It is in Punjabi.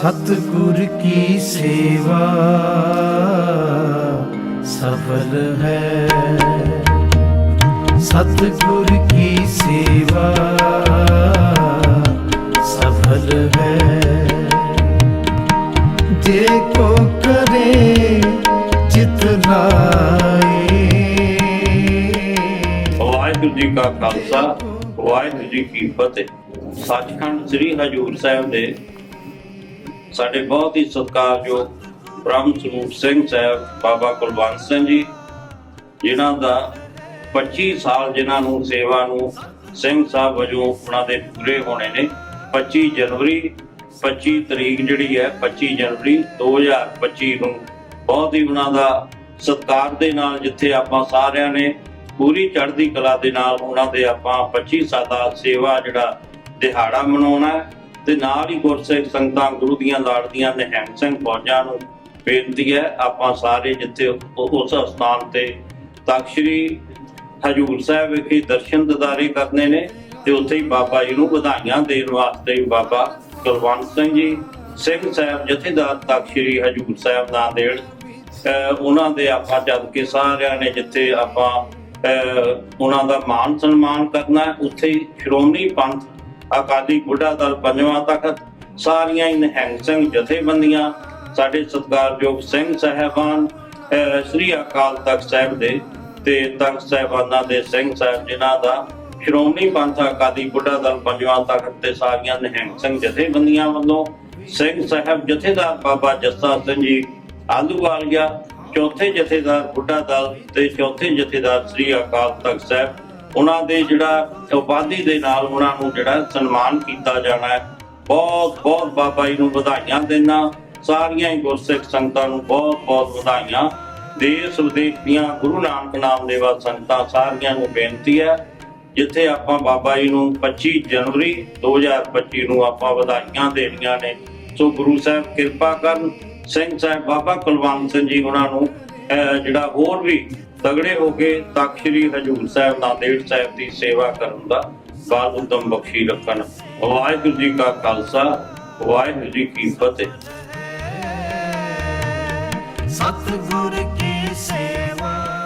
ਸਤਿਗੁਰ ਕੀ ਸੇਵਾ, ਸਫਲ ਹੈ। ਸਤਿਗੁਰ ਕੀ ਸੇਵਾ, ਸਫਲ ਹੈ। ਜੇ ਕੋ ਕਰੇ ਚਿਤ ਲਾਏ ਵਾਹਿਗੁਰੂ ਜੀ ਕਾ ਖਾਲਸਾ, ਵਾਹਿਗੁਰੂ ਜੀ ਕੀ ਫਤਿਹ। ਸੱਚਖੰਡ ਸ੍ਰੀ ਹਜੂਰ ਸਾਹਿਬ ਦੇ ਸਾਡੇ ਬਹੁਤ ਹੀ ਸਤਿਕਾਰਯੋਗ ਬ੍ਰਹਮ ਸਰੂਪ ਸਿੰਘ ਸਾਹਿਬ ਬਾਬਾ ਕੁਲਵੰਤ ਸਿੰਘ ਜੀ, ਜਿਨ੍ਹਾਂ ਦਾ 25 ਸਾਲ ਜਿਨ੍ਹਾਂ ਨੂੰ ਸੇਵਾ ਨੂੰ ਸਿੰਘ ਸਾਹਿਬ ਵਜੋਂ ਉਹਨਾਂ ਦੇ ਪੂਰੇ ਹੋਣੇ ਨੇ 25 ਜਨਵਰੀ 25 ਤਰੀਕ ਜਿਹੜੀ ਹੈ 25 ਜਨਵਰੀ 2025 ਨੂੰ ਬਹੁਤ ਹੀ ਉਹਨਾਂ ਦਾ ਸਤਿਕਾਰ ਦੇ ਨਾਲ ਜਿੱਥੇ ਆਪਾਂ ਸਾਰਿਆਂ ਨੇ ਪੂਰੀ ਚੜ੍ਹਦੀ ਕਲਾ ਦੇ ਨਾਲ ਉਹਨਾਂ ਦੇ ਆਪਾਂ 25 ਦਾ ਸੇਵਾ ਜਿਹੜਾ ਦਿਹਾੜਾ ਮਨਾਉਣਾ ਹੈ। ਤੇ ਨਾਲ ਹੀ ਗੁਰਸਿੱਖ ਸੰਗਤਾਂ ਗੁਰੂ ਦੀਆਂ ਲਾੜਦੀਆਂ ਨਿਹੰਗ ਸਿੰਘ ਫੌਜਾਂ ਨੂੰ ਬੇਨਤੀ ਹੈ, ਆਪਾਂ ਸਾਰੇ ਜਿੱਥੇ ਉਸ ਸਥਾਨ ਤੇ ਤਖਤ ਸ੍ਰੀ ਹਜੂਰ ਸਾਹਿਬ ਵਿਖੇ ਦਰਸ਼ਨ ਦਿਦਾਰੇ ਕਰਨੇ ਨੇ ਤੇ ਉੱਥੇ ਹੀ ਬਾਬਾ ਜੀ ਨੂੰ ਵਧਾਈਆਂ ਦੇਣ ਵਾਸਤੇ ਵੀ ਬਾਬਾ ਕੁਲਵੰਤ ਸਿੰਘ ਜੀ, ਸਿੰਘ ਸਾਹਿਬ ਜਥੇਦਾਰ ਤਖਤ ਸ੍ਰੀ ਹਜੂਰ ਸਾਹਿਬ ਦਾ ਅਹ ਉਹਨਾਂ ਦੇ ਆਪਾਂ ਜਦ ਕੇ ਸਾਰਿਆਂ ਨੇ ਜਿੱਥੇ ਆਪਾਂ ਅਹ ਉਹਨਾਂ ਦਾ ਮਾਨ ਸਨਮਾਨ ਕਰਨਾ, ਉੱਥੇ ਸ਼੍ਰੋਮਣੀ ਪੰਥ ਅਕਾਲੀ ਬੁੱਢਾ ਦਲ ਪੰਜਵਾਂ ਤੱਕ ਸਾਰੀਆਂ ਹੀ ਨਿਹੰਗ ਸਿੰਘ ਜਥੇਬੰਦੀਆਂ, ਸਾਡੇ ਸਤਿਕਾਰਯੋਗ ਸਿੰਘ ਸਾਹਿਬਾਨ ਸ੍ਰੀ ਅਕਾਲ ਤਖਤ ਸਾਹਿਬ ਦੇ ਤੇ ਤਖਤ ਸਾਹਿਬਾਨਾਂ ਦੇ ਸਿੰਘ ਸਾਹਿਬ, ਜਿਨ੍ਹਾਂ ਦਾ ਸ਼੍ਰੋਮਣੀ ਪੰਥ ਅਕਾਲੀ ਬੁੱਢਾ ਦਲ ਪੰਜਵਾਂ ਤਖਤ ਤੇ ਸਾਰੀਆਂ ਨਿਹੰਗ ਸਿੰਘ ਜਥੇਬੰਦੀਆਂ ਵੱਲੋਂ ਸਿੰਘ ਸਾਹਿਬ ਜਥੇਦਾਰ ਬਾਬਾ ਜੱਸਾ ਸਿੰਘ ਜੀ ਆਲੂਵਾਲੀਆ ਚੌਥੇ ਜਥੇਦਾਰ ਬੁੱਢਾ ਦਲ ਤੇ ਚੌਥੇ ਜਥੇਦਾਰ ਸ੍ਰੀ ਅਕਾਲ ਤਖਤ ਸਾਹਿਬ ਉਹਨਾਂ ਦੇ ਜਿਹੜਾ ਉਪਾਧੀ ਦੇ ਨਾਲ ਉਹਨਾਂ ਨੂੰ ਜਿਹੜਾ ਸਨਮਾਨ ਕੀਤਾ ਜਾਣਾ ਹੈ। ਬਹੁਤ ਬਹੁਤ ਬਾਬਾ ਜੀ ਨੂੰ ਵਧਾਈਆਂ ਦੇਣਾ ਸਾਰੀਆਂ ਹੀ ਗੁਰਸਿੱਖ ਸੰਗਤਾਂ ਨੂੰ ਬਹੁਤ ਬਹੁਤ ਵਧਾਈਆਂ। ਦੇਸ਼ ਵਿਦੇਸ਼ ਦੀਆਂ ਗੁਰੂ ਨਾਨਕ ਨਾਮ ਦੇਵਾ ਸੰਗਤਾਂ ਸਾਰੀਆਂ ਨੂੰ ਬੇਨਤੀ ਹੈ ਜਿੱਥੇ ਆਪਾਂ ਬਾਬਾ ਜੀ ਨੂੰ 25 ਜਨਵਰੀ 2025 ਨੂੰ ਆਪਾਂ ਵਧਾਈਆਂ ਦੇਣੀਆਂ ਨੇ। ਸੋ ਗੁਰੂ ਸਾਹਿਬ ਕਿਰਪਾ ਕਰਨ ਸਿੰਘ ਸਾਹਿਬ ਬਾਬਾ ਕੁਲਵੰਤ ਸਿੰਘ ਜੀ ਉਹਨਾਂ ਨੂੰ ਅਹ, ਜਿਹੜਾ ਹੋਰ ਵੀ ਤਗੜੇ ਹੋ ਕੇ ਤਖਤ ਸ੍ਰੀ ਹਜੂਰ ਸਾਹਿਬ ਨਾਂਦੇੜ ਸਾਹਿਬ ਦੀ ਸੇਵਾ ਕਰਨ ਦਾ ਬਾਦ ਉਦਮ, ਬਖਸ਼ੀ ਰੱਖਣ। ਵਾਹਿਗੁਰੂ ਜੀ ਕਾ ਖਾਲਸਾ, ਵਾਹਿਗੁਰੂ ਜੀ ਕੀ ਫਤਿਹ। ਸਤਿਗੁਰ ਕੀ ਸੇਵਾ।